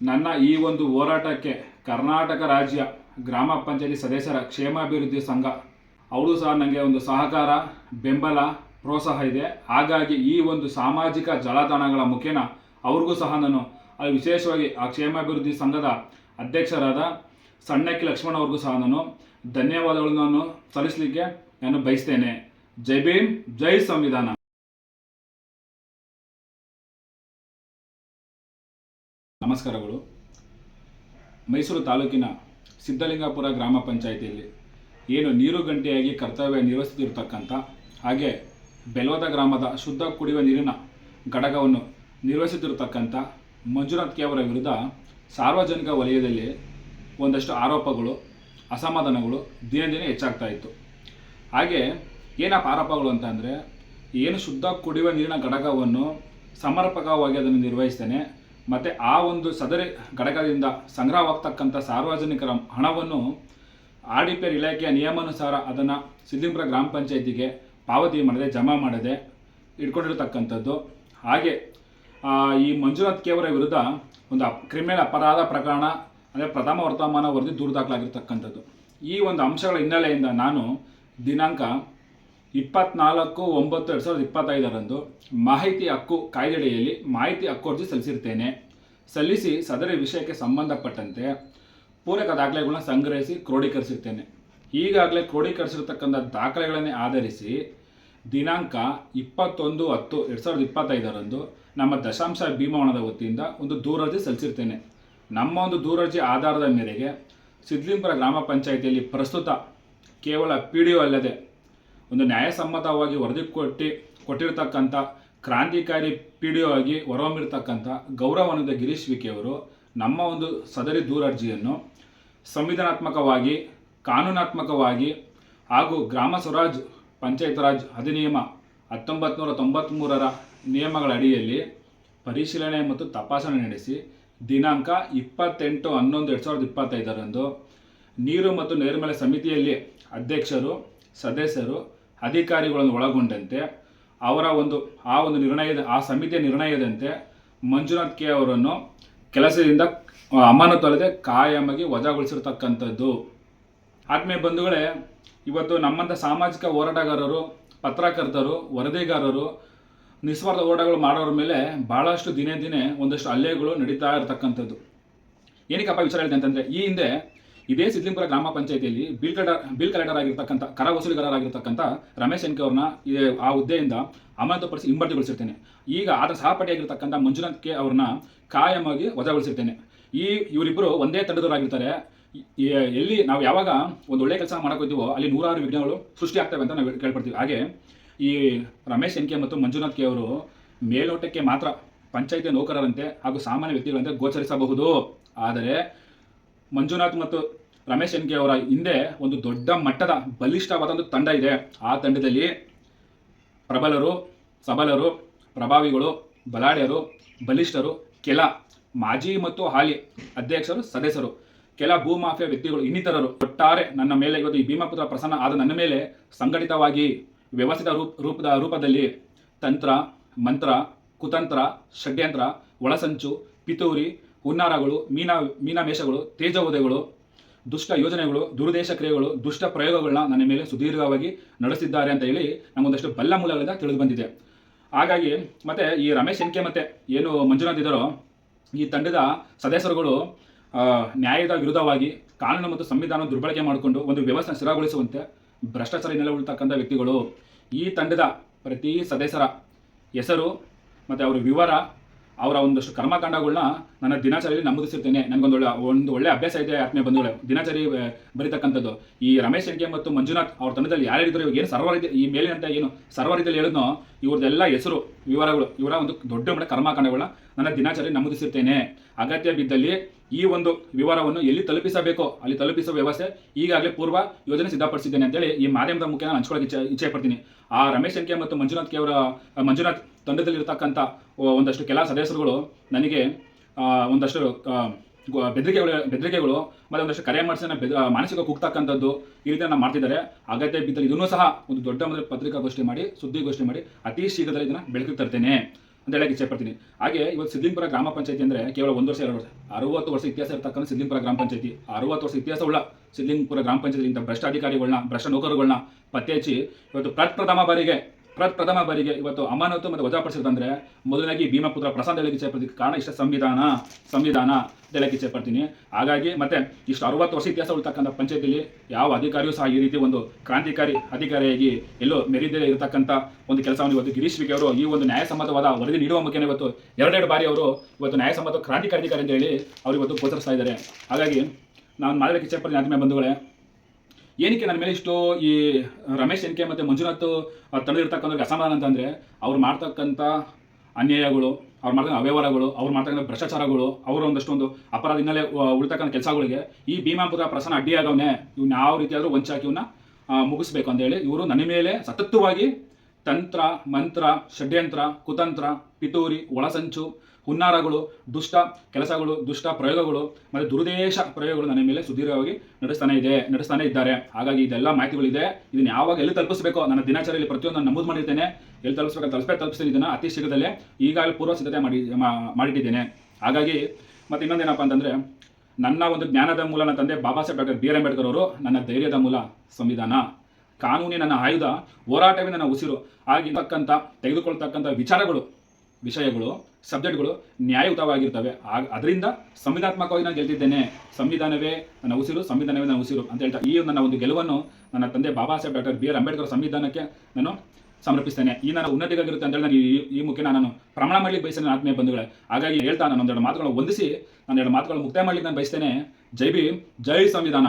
ನನ್ನ ಈ ಒಂದು ಹೋರಾಟಕ್ಕೆ ಕರ್ನಾಟಕ ರಾಜ್ಯ ಗ್ರಾಮ ಪಂಚಾಯತಿ ಸದಸ್ಯರ ಕ್ಷೇಮಾಭಿವೃದ್ಧಿ ಸಂಘ ಅವರು ಸಹ ನನಗೆ ಒಂದು ಸಹಕಾರ, ಬೆಂಬಲ, ಪ್ರೋತ್ಸಾಹ ಇದೆ. ಹಾಗಾಗಿ ಈ ಒಂದು ಸಾಮಾಜಿಕ ಜಾಲತಾಣಗಳ ಮುಖೇನ ಅವ್ರಿಗೂ ಸಹ ನಾನು ವಿಶೇಷವಾಗಿ ಆ ಕ್ಷೇಮಾಭಿವೃದ್ಧಿ ಸಂಘದ ಅಧ್ಯಕ್ಷರಾದ ಸಣ್ಣಕ್ಕಿ ಲಕ್ಷ್ಮಣ ಅವ್ರಿಗೂ ಸಹ ನಾನು ಧನ್ಯವಾದಗಳನ್ನು ನಾನು ಸಲ್ಲಿಸಲಿಕ್ಕೆ ನಾನು ಬಯಸ್ತೇನೆ. ಜೈ ಭೀಮ್, ಜೈ ಸಂವಿಧಾನ. ನಮಸ್ಕಾರಗಳು. ಮೈಸೂರು ತಾಲೂಕಿನ ಸಿದ್ಧಲಿಂಗಾಪುರ ಗ್ರಾಮ ಪಂಚಾಯಿತಿಯಲ್ಲಿ ಏನು ನೀರು ಗಂಟೆಯಾಗಿ ಕರ್ತವ್ಯ ನಿರ್ವಹಿಸುತ್ತಿರ್ತಕ್ಕಂಥ ಹಾಗೆ ಬೆಲ್ವದ ಗ್ರಾಮದ ಶುದ್ಧ ಕುಡಿಯುವ ನೀರಿನ ಘಟಕವನ್ನು ನಿರ್ವಹಿಸುತ್ತಿರತಕ್ಕಂಥ ಮಂಜುನಾಥ್ ಕೆ ಅವರ ವಿರುದ್ಧ ಸಾರ್ವಜನಿಕ ವಲಯದಲ್ಲಿ ಒಂದಷ್ಟು ಆರೋಪಗಳು, ಅಸಮಾಧಾನಗಳು ದಿನೇ ದಿನೇ ಹೆಚ್ಚಾಗ್ತಾ ಇತ್ತು. ಹಾಗೆ ಏನಪ್ಪ ಆರೋಪಗಳು ಅಂತ ಅಂದರೆ, ಏನು ಶುದ್ಧ ಕುಡಿಯುವ ನೀರಿನ ಘಟಕವನ್ನು ಸಮರ್ಪಕವಾಗಿ ಅದನ್ನು ನಿರ್ವಹಿಸ್ತೇನೆ ಮತ್ತು ಆ ಒಂದು ಸದರಿ ಘಟಕದಿಂದ ಸಂಗ್ರಹವಾಗ್ತಕ್ಕಂಥ ಸಾರ್ವಜನಿಕರ ಹಣವನ್ನು ಆರ್ ಡಿ ಪಿ ಇಲಾಖೆಯ ನಿಯಮಾನುಸಾರ ಅದನ್ನು ಸಿದ್ದಿಂಪುರ ಗ್ರಾಮ ಪಂಚಾಯತಿಗೆ ಪಾವತಿ ಮಾಡದೆ, ಜಮಾ ಮಾಡದೆ ಇಟ್ಕೊಂಡಿರತಕ್ಕಂಥದ್ದು. ಹಾಗೆ ಈ ಮಂಜುನಾಥ್ ಕೇವರ ವಿರುದ್ಧ ಒಂದು ಕ್ರಿಮಿನಲ್ ಅಪರಾಧ ಪ್ರಕರಣ, ಅಂದರೆ ಪ್ರಥಮ ವರ್ತಮಾನ ವರದಿ ದೂರು ದಾಖಲಾಗಿರ್ತಕ್ಕಂಥದ್ದು ಈ ಒಂದು ಅಂಶಗಳ ಹಿನ್ನೆಲೆಯಿಂದ ನಾನು ದಿನಾಂಕ ಇಪ್ಪತ್ನಾಲ್ಕು ಒಂಬತ್ತು ಎರಡು ಸಾವಿರದ ಇಪ್ಪತ್ತೈದರಂದು ಮಾಹಿತಿ ಹಕ್ಕು ಕಾಯ್ದೆಯಡಿಯಲ್ಲಿ ಮಾಹಿತಿ ಹಕ್ಕು ಅರ್ಜಿ ಸಲ್ಲಿಸಿರ್ತೇನೆ. ಸಲ್ಲಿಸಿ ಸದರಿ ವಿಷಯಕ್ಕೆ ಸಂಬಂಧಪಟ್ಟಂತೆ ಪೂರಕ ದಾಖಲೆಗಳನ್ನ ಸಂಗ್ರಹಿಸಿ ಕ್ರೋಢೀಕರಿಸಿರ್ತೇನೆ. ಈಗಾಗಲೇ ಕ್ರೋಢೀಕರಿಸಿರ್ತಕ್ಕಂಥ ದಾಖಲೆಗಳನ್ನೇ ಆಧರಿಸಿ ದಿನಾಂಕ ಇಪ್ಪತ್ತೊಂದು ಹತ್ತು ಎರಡು ಸಾವಿರದ ಇಪ್ಪತ್ತೈದರಂದು ನಮ್ಮ ದಶಾಂಶ ಭೀಮವಣದ ವತಿಯಿಂದ ಒಂದು ದೂರರ್ಜಿ ಸಲ್ಲಿಸಿರ್ತೇನೆ. ನಮ್ಮ ಒಂದು ದೂರರ್ಜಿ ಆಧಾರದ ಮೇರೆಗೆ ಸಿದ್ಲಿಂಪುರ ಗ್ರಾಮ ಪಂಚಾಯಿತಿಯಲ್ಲಿ ಪ್ರಸ್ತುತ ಕೇವಲ ಪಿ ಡಿ ಒ ಅಲ್ಲದೆ ಒಂದು ನ್ಯಾಯಸಮ್ಮತವಾಗಿ ವರದಿ ಕೊಟ್ಟು ಕೊಟ್ಟಿರ್ತಕ್ಕಂಥ ಕ್ರಾಂತಿಕಾರಿ ಪಿ ಡಿ ಒ ಆಗಿ ಹೊರಹೊಮ್ಮಿರ್ತಕ್ಕಂಥ ಗೌರವಾನಂದ ಗಿರೀಶ್ ವಿಕೆಯವರು ನಮ್ಮ ಒಂದು ಸದರಿ ದೂರರ್ಜಿಯನ್ನು ಸಂವಿಧಾನಾತ್ಮಕವಾಗಿ, ಕಾನೂನಾತ್ಮಕವಾಗಿ ಹಾಗೂ ಗ್ರಾಮ ಸ್ವರಾಜ್ ಪಂಚಾಯತ್ ರಾಜ್ ಅಧಿನಿಯಮ ಹತ್ತೊಂಬತ್ತು ನೂರ ನಿಯಮಗಳ ಅಡಿಯಲ್ಲಿ ಪರಿಶೀಲನೆ ಮತ್ತು ತಪಾಸಣೆ ನಡೆಸಿ ದಿನಾಂಕ ಇಪ್ಪತ್ತೆಂಟು ಹನ್ನೊಂದು ಎರಡು ಸಾವಿರದ ಇಪ್ಪತ್ತೈದರಂದು ನೀರು ಮತ್ತು ನೈರ್ಮಲ್ಯ ಸಮಿತಿಯಲ್ಲಿ ಅಧ್ಯಕ್ಷರು, ಸದಸ್ಯರು, ಅಧಿಕಾರಿಗಳನ್ನು ಒಳಗೊಂಡಂತೆ ಅವರ ಒಂದು, ಆ ಒಂದು ನಿರ್ಣಯದ, ಆ ಸಮಿತಿಯ ನಿರ್ಣಯದಂತೆ ಮಂಜುನಾಥ್ ಕೆ ಅವರನ್ನು ಕೆಲಸದಿಂದ ಅಮಾನತಲ್ಲದೆ ಕಾಯಮಾಗಿ ವಜಾಗೊಳಿಸಿರ್ತಕ್ಕಂಥದ್ದು. ಆತ್ಮೀಯ ಬಂಧುಗಳೇ, ಇವತ್ತು ನಮ್ಮಂಥ ಸಾಮಾಜಿಕ ಹೋರಾಟಗಾರರು, ಪತ್ರಕರ್ತರು, ವರದಿಗಾರರು, ನಿಸ್ವಾರ್ಥ ಹೋರಾಟಗಳು ಮಾಡೋರ ಮೇಲೆ ಭಾಳಷ್ಟು ದಿನೇ ದಿನೇ ಒಂದಷ್ಟು ಹಲ್ಲೆಗಳು ನಡೀತಾ ಇರತಕ್ಕಂಥದ್ದು. ಏನಕ್ಕಪ್ಪ ವಿಚಾರ ಹೇಳಿದೆ ಅಂತಂದರೆ, ಈ ಹಿಂದೆ ಇದೇ ಸಿದ್ಲಿಂಪುರ ಗ್ರಾಮ ಪಂಚಾಯತಿಯಲ್ಲಿ ಬಿಲ್ ಕಲೆಕ್ಟರ್ ಬಿಲ್ ಕಲೆಕ್ಟರ್ ಆಗಿರ್ತಕ್ಕಂಥ ಕರ ವಸೂಲಿಗಾರರಾಗಿರ್ತಕ್ಕಂಥ ರಮೇಶ್ ಎನ್ಕೆ ಅವ್ರನ್ನ ಆ ಹುದ್ದೆಯಿಂದ ಅಮಾನತುಪಡಿಸಿ ಹಿಂಬಡ್ತಿಗೊಳಿಸಿರ್ತೇನೆ ಈಗ ಆತ ಸಹಪಾಠಿಯಾಗಿರ್ತಕ್ಕಂಥ ಮಂಜುನಾಥ್ ಕೆ ಅವ್ರನ್ನ ಕಾಯಮಾಗಿ ವಜಾಗೊಳಿಸಿರ್ತೇನೆ. ಈ ಇವರಿಬ್ಬರು ಒಂದೇ ತಂಡದವರಾಗಿರ್ತಾರೆ. ಎಲ್ಲಿ ನಾವು ಯಾವಾಗ ಒಂದು ಒಳ್ಳೆ ಕೆಲಸ ಮಾಡೋಕ್ಕಿದ್ದೀವೋ ಅಲ್ಲಿ ನೂರಾರು ವಿಘ್ನಗಳು ಸೃಷ್ಟಿ ಆಗ್ತವೆ ಅಂತ ನಾವು ಕೇಳ್ಪಡ್ತೀವಿ. ಹಾಗೆ ಈ ರಮೇಶ್ ಎನ್ಕೆ ಮತ್ತು ಮಂಜುನಾಥ್ ಕೆ ಅವರು ಮೇಲ್ನೋಟಕ್ಕೆ ಮಾತ್ರ ಪಂಚಾಯಿತಿ ನೌಕರರಂತೆ ಹಾಗೂ ಸಾಮಾನ್ಯ ವ್ಯಕ್ತಿಗಳಂತೆ ಗೋಚರಿಸಬಹುದು. ಆದರೆ ಮಂಜುನಾಥ್ ಮತ್ತು ರಮೇಶ್ ಅವರ ಹಿಂದೆ ಒಂದು ದೊಡ್ಡ ಮಟ್ಟದ ಬಲಿಷ್ಠವಾದ ಒಂದು ತಂಡ ಇದೆ. ಆ ತಂಡದಲ್ಲಿ ಪ್ರಬಲರು, ಸಬಲರು, ಪ್ರಭಾವಿಗಳು, ಬಲಾಢ್ಯರು, ಬಲಿಷ್ಠರು, ಕೆಲ ಮಾಜಿ ಮತ್ತು ಹಾಲಿ ಅಧ್ಯಕ್ಷರು, ಸದಸ್ಯರು, ಕೆಲ ಭೂಮಾಫಿಯಾ ವ್ಯಕ್ತಿಗಳು, ಇನ್ನಿತರರು ಒಟ್ಟಾರೆ ನನ್ನ ಮೇಲೆ ಇವತ್ತು ಈ ಭೀಮಪುತ್ರ ಪ್ರಸನ್ನ ಆದ ನನ್ನ ಮೇಲೆ ಸಂಘಟಿತವಾಗಿ ವ್ಯವಸ್ಥಿತ ರೂಪ, ರೂಪದ ರೂಪದಲ್ಲಿ ತಂತ್ರ, ಮಂತ್ರ, ಕುತಂತ್ರ, ಷಡ್ಯಂತ್ರ, ಒಳಸಂಚು, ಪಿತೂರಿ ಹುನ್ನಾರಗಳು, ಮೀನ, ಮೀನಾಮೇಷಗಳು ತೇಜೋದಯಗಳು ದುಷ್ಟ ಯೋಜನೆಗಳು, ದುರುದ್ದೇಶ ಕ್ರಿಯೆಗಳು, ದುಷ್ಟ ಪ್ರಯೋಗಗಳನ್ನ ನನ್ನ ಮೇಲೆ ಸುದೀರ್ಘವಾಗಿ ನಡೆಸಿದ್ದಾರೆ ಅಂತ ಹೇಳಿ ನಮಗೊಂದಷ್ಟು ಬಲ್ಲ ಮೂಲಗಳಿಂದ ತಿಳಿದು ಬಂದಿದೆ. ಹಾಗಾಗಿ ಮತ್ತೆ ಈ ರಮೇಶ್ ಎನ್ಕೆ ಮತ್ತೆ ಏನು ಮಂಜುನಾಥ್ ಇದ್ದಾರೋ, ಈ ತಂಡದ ಸದಸ್ಯರುಗಳು ನ್ಯಾಯದ ವಿರುದ್ಧವಾಗಿ ಕಾನೂನು ಮತ್ತು ಸಂವಿಧಾನ ದುರ್ಬಳಕೆ ಮಾಡಿಕೊಂಡು ಒಂದು ವ್ಯವಸ್ಥೆ ಸ್ಥಿರಗೊಳಿಸುವಂತೆ ಭ್ರಷ್ಟಾಚಾರ ನೆಲೆ ಉಳ್ತಕ್ಕಂಥ ವ್ಯಕ್ತಿಗಳು, ಈ ತಂಡದ ಪ್ರತಿ ಸದಸ್ಯರ ಹೆಸರು, ಮತ್ತು ಅವರ ವಿವರ ಅವರ ಒಂದಷ್ಟು ಕರ್ಮಕಾಂಡಗಳನ್ನ ನನ್ನ ದಿನಚರಿಯಲ್ಲಿ ನಮೂದಿಸಿರ್ತೇನೆ ನನಗೊಂದು ಒಂದು ಒಳ್ಳೆ ಅಭ್ಯಾಸ ಇದೆ ಆತ್ಮೀಯ ಬಂಧುಗಳೇ. ದಿನಚರಿ ಬರೀತಕ್ಕಂಥದ್ದು. ಈ ರಮೇಶ್ ಹೆಂಗೆ ಮತ್ತು ಮಂಜುನಾಥ್ ಅವ್ರ ತಂಡದಲ್ಲಿ ಇವಾಗ ಏನು ಸರ್ವರ್ ಇದೆ ಈ ಮೇಲಿನಂತ ಏನು ಸರ್ವರ್ ಇದೆಯಲ್ಲಿ ಹೇಳಿದ್ನೋ, ಇವ್ರದ್ದೆಲ್ಲ ಹೆಸರು ವಿವರಗಳು. ಇವರ ಒಂದು ದೊಡ್ಡ ಮಟ್ಟ ಕರ್ಮಕಾಂಡಗಳನ್ನ ನನ್ನ ದಿನಾಚರಣೆ ನಮೂದಿಸುತ್ತೇನೆ ಅಗತ್ಯ ಬಿದ್ದಲ್ಲಿ ಈ ಒಂದು ವಿವರವನ್ನು ಎಲ್ಲಿ ತಲುಪಿಸಬೇಕೋ? ಅಲ್ಲಿ ತಲುಪಿಸುವ ವ್ಯವಸ್ಥೆ ಈಗಾಗಲೇ ಪೂರ್ವ ಯೋಜನೆ ಸಿದ್ಧಪಡಿಸಿದ್ದೇನೆ ಅಂತೇಳಿ ಈ ಮಾಧ್ಯಮದ ಮುಖ್ಯ ನಾನು ಹಂಚ್ಕೊಳ್ಳೋಕೆ ಇಚ್ಛೆ ಇಚ್ಛೆ ಪಡ್ತೀನಿ. ಆ ರಮೇಶ್ ಎನ್ಕೆ ಮತ್ತು ಮಂಜುನಾಥ್ ಕೆ ಅವರ ಮಂಜುನಾಥ್ ತಂಡದಲ್ಲಿರ್ತಕ್ಕಂಥ ಒಂದಷ್ಟು ಕೆಲ ಸದಸ್ಯರುಗಳು ನನಗೆ ಒಂದಷ್ಟು ಬೆದರಿಕೆಗಳು ಬೆದರಿಕೆಗಳು ಮತ್ತೆ ಒಂದಷ್ಟು ಕರೆ ಮಾಡಿಸಿ ಬೆದ ಮಾನಸಿಕ ಕುಗ್ತಕ್ಕಂಥದ್ದು ಈ ರೀತಿ ನಾನು ಮಾಡ್ತಿದ್ದಾರೆ. ಅಗತ್ಯ ಬಿದ್ದಲ್ಲಿ ಇದನ್ನೂ ಸಹ ಒಂದು ದೊಡ್ಡ ಮೊದಲ ಪತ್ರಿಕಾಗೋಷ್ಠಿ ಮಾಡಿ, ಸುದ್ದಿಗೋಷ್ಠಿ ಮಾಡಿ ಅತಿ ಶೀಘ್ರದಲ್ಲಿ ಇದನ್ನು ಬೆಳಕಿಗೆ ತರ್ತೇನೆ ಅಂತ ಹೇಳಕ್ಕೆ ಇಚ್ಛೆಪಡ್ತೀನಿ ಹಾಗೆ ಇವತ್ತು ಸಿದ್ಲಿಂಪುರ ಗ್ರಾಮ ಪಂಚಾಯತಿ ಅಂದರೆ ಕೇವಲ ಒಂದು ವರ್ಷ, ಎರಡು ವರ್ಷ, ಅರವತ್ತು ವರ್ಷ ಇತಿಹಾಸ ಇರ್ತಕ್ಕಂಥ ಸಿದ್ಲಿಂಪುರ ಗ್ರಾಮ ಪಂಚಾಯತಿ. ಅರವತ್ತು ವರ್ಷ ಇತಿಹಾಸ ಉಳ್ಳ ಸಿದ್ಲಿಂಪುರ ಗ್ರಾಮ ಪಂಚಾಯತಿ ಇಂಥ ಭ್ರಷ್ಟ ಅಧಿಕಾರಿಗಳನ್ನ ಭ್ರಷ್ಟ ನೌಕರುಗಳನ್ನ ಪತ್ತೆ ಹಚ್ಚಿ ಇವತ್ತು ಪ್ರಥಮ ಬಾರಿಗೆ ಪ್ರಪ್ರಥಮ ಬಾರಿಗೆ ಇವತ್ತು ಅಮಾನತು ಮತ್ತು ವಜಾಪಡಿಸಿದಂದ್ರೆ ಮೊದಲಾಗಿ ಭೀಮಪುತ್ರ ಪ್ರಸಾದ್ ಹೇಳಕ್ಕೆ ಇಚ್ಛೆಪಡ್ತೀನಿ ಕಾರಣ ಇಷ್ಟ ಸಂವಿಧಾನ ಸಂವಿಧಾನ ಅಂತ ಸೇರ್ಪಡ್ತೀನಿ. ಹಾಗಾಗಿ ಮತ್ತೆ ಇಷ್ಟು ಅರವತ್ತು ವರ್ಷ ಇತಿಹಾಸ ಉಳ್ತಕ್ಕಂಥ ಪಂಚಾಯತಿಲಿ ಯಾವ ಅಧಿಕಾರಿಯೂ ಸಹ ಈ ರೀತಿ ಒಂದು ಕ್ರಾಂತಿಕಾರಿ ಅಧಿಕಾರಿಯಾಗಿ ಎಲ್ಲೋ ಮೆರೀದೇ ಇರತಕ್ಕಂಥ ಒಂದು ಕೆಲಸವನ್ನು ಇವತ್ತು ಗಿರೀಶ್ ವಿಕೆ ಅವರು ಈ ಒಂದು ನ್ಯಾಯಸಮ್ಮತವಾದ ವರದಿ ನೀಡುವ ಮುಖೇನ ಇವತ್ತು ಎರಡೆರಡು ಬಾರಿ ಅವರು ಇವತ್ತು ನ್ಯಾಯಸಮ್ಮತ ಕ್ರಾಂತಿಕಾರಿ ಅಧಿಕಾರಿ ಅಂತ ಹೇಳಿ ಅವರು ಇವತ್ತು ಗೋಚರಿಸ್ತಾ ಇದ್ದಾರೆ. ಹಾಗಾಗಿ ನಾನು ಮಾಡಲಿಕ್ಕೆ ಇಚ್ಛೆಪಡ್ತೀನಿ ಆದ್ಮೇಲೆ ಬಂಧುಗಳೇ ಏನಕ್ಕೆ ನನ್ನ ಮೇಲೆ ಇಷ್ಟು ಈ ರಮೇಶ್ ಎನ್ಕೆ ಮತ್ತು ಮಂಜುನಾಥ್ ತಂದಿರ್ತಕ್ಕಂಥ ಅಸಮಾಧಾನ ಅಂತಂದರೆ ಅವ್ರು ಮಾಡ್ತಕ್ಕಂಥ ಅನ್ಯಾಯಗಳು, ಅವ್ರು ಮಾಡ್ತಕ್ಕಂಥ ಅವ್ಯವಹಾರಗಳು, ಅವ್ರು ಮಾಡ್ತಕ್ಕಂಥ ಭ್ರಷ್ಟಾಚಾರಗಳು, ಅವರ ಒಂದಷ್ಟೊಂದು ಅಪರಾಧ ಹಿನ್ನೆಲೆ ಉಳಿತಕ್ಕಂಥ ಕೆಲಸಗಳಿಗೆ ಈ ಭೀಮಾಪುರ ಪ್ರಸನ್ನ ಅಡ್ಡಿಯಾಗವನೇ, ಇವ್ನ ಯಾವ ರೀತಿಯಾದರೂ ವಂಚಾಕಿ ಇವನ್ನ ಮುಗಿಸ್ಬೇಕು ಅಂತೇಳಿ ಇವರು ನನ್ನ ಮೇಲೆ ಸತತವಾಗಿ ತಂತ್ರ, ಮಂತ್ರ, ಷಡ್ಯಂತ್ರ, ಕುತಂತ್ರ, ಪಿತೂರಿ, ಒಳಸಂಚು, ಹುನ್ನಾರಗಳು, ದುಷ್ಟ ಕೆಲಸಗಳು, ದುಷ್ಟ ಪ್ರಯೋಗಗಳು ಮತ್ತು ದುರುದೇಶ ಪ್ರಯೋಗಗಳು ನನ್ನ ಮೇಲೆ ಸುದೀರ್ಘವಾಗಿ ನಡೆಸ್ತಾನೆ ಇದೆ, ನಡೆಸ್ತಾನೆ ಇದ್ದಾರೆ. ಹಾಗಾಗಿ ಇದೆಲ್ಲ ಮಾಹಿತಿಗಳಿದೆ. ಇದನ್ನು ಯಾವಾಗ ಎಲ್ಲಿ ತಲುಪಿಸಬೇಕೋ? ನನ್ನ ದಿನಾಚಾರಿಯಲ್ಲಿ ಪ್ರತಿಯೊಂದು ನಾನು ನಮೂದು ಮಾಡಿರ್ತೇನೆ. ಎಲ್ಲಿ ತಲುಪಿಸ್ಬೇಕು? ತಲುಪೇ ತಲುಪಿಸ್ತೀನಿ. ಇದನ್ನು ಅತಿ ಶೀಘ್ರದಲ್ಲೇ ಈಗಾಗಲೇ ಪೂರ್ವ ಸಿದ್ಧತೆ ಮಾಡಿ ಮಾಡಿಟ್ಟಿದ್ದೇನೆ. ಹಾಗಾಗಿ ಮತ್ತು ಇನ್ನೊಂದೇನಪ್ಪ ಅಂತಂದರೆ, ನನ್ನ ಒಂದು ಜ್ಞಾನದ ಮೂಲ ನನ್ನ ತಂದೆ Babasaheb doctor B R Ambedkar ಅವರು ನನ್ನ ಧೈರ್ಯದ ಮೂಲ ಸಂವಿಧಾನ. ಕಾನೂನಿನ ನನ್ನ ಆಯುಧ ಹೋರಾಟವೇ ನನ್ನ ಉಸಿರು. ಆಗಿರ್ತಕ್ಕಂಥ ತೆಗೆದುಕೊಳ್ತಕ್ಕಂಥ ವಿಚಾರಗಳು, ವಿಷಯಗಳು, ಸಬ್ಜೆಕ್ಟ್ಗಳು ನ್ಯಾಯಯುತವಾಗಿರ್ತವೆ. ಆಗ ಅದರಿಂದ ಸಂವಿಧಾತ್ಮಕವಾಗಿ ನಾನು ಗೆಲ್ತಿದ್ದೇನೆ. ಸಂವಿಧಾನವೇ ನನ್ನ ಉಸಿರು, ಸಂವಿಧಾನವೇ ನನ್ನ ಉಸಿರು ಅಂತ ಹೇಳ್ತಾ ಈ ನನ್ನ ಒಂದು ಗೆಲುವನ್ನು ನನ್ನ ತಂದೆ Babasaheb doctor B R Ambedkar ಸಂವಿಧಾನಕ್ಕೆ ನಾನು ಸಮರ್ಪಿಸ್ತೇನೆ. ಈ ನನ್ನ ಉನ್ನತಿಗಾಗಿರುತ್ತೆ ಅಂತ ಹೇಳಿ ನಾನು ಈ- ಮುಖೇನ ನಾನು ಪ್ರಮಾಣ ಮಾಡ್ಲಿಕ್ಕೆ ಬಯಸ್ತೇನೆ ಆತ್ಮೀಯ ಬಂಧುಗಳೇ. ಹಾಗಾಗಿ ಹೇಳ್ತಾ ನಾನು ಒಂದೆರಡು ಮಾತುಗಳನ್ನು ಹೊಂದಿಸಿ ನಾನು ಎರಡು ಮಾತುಗಳನ್ನು ಮುಕ್ತಾಯ ಮಾಡ್ಲಿಕ್ಕೆ ನಾನು ಬಯಸ್ತೇನೆ. ಜೈ ಭೀಮ್, ಜೈ ಸಂವಿಧಾನ.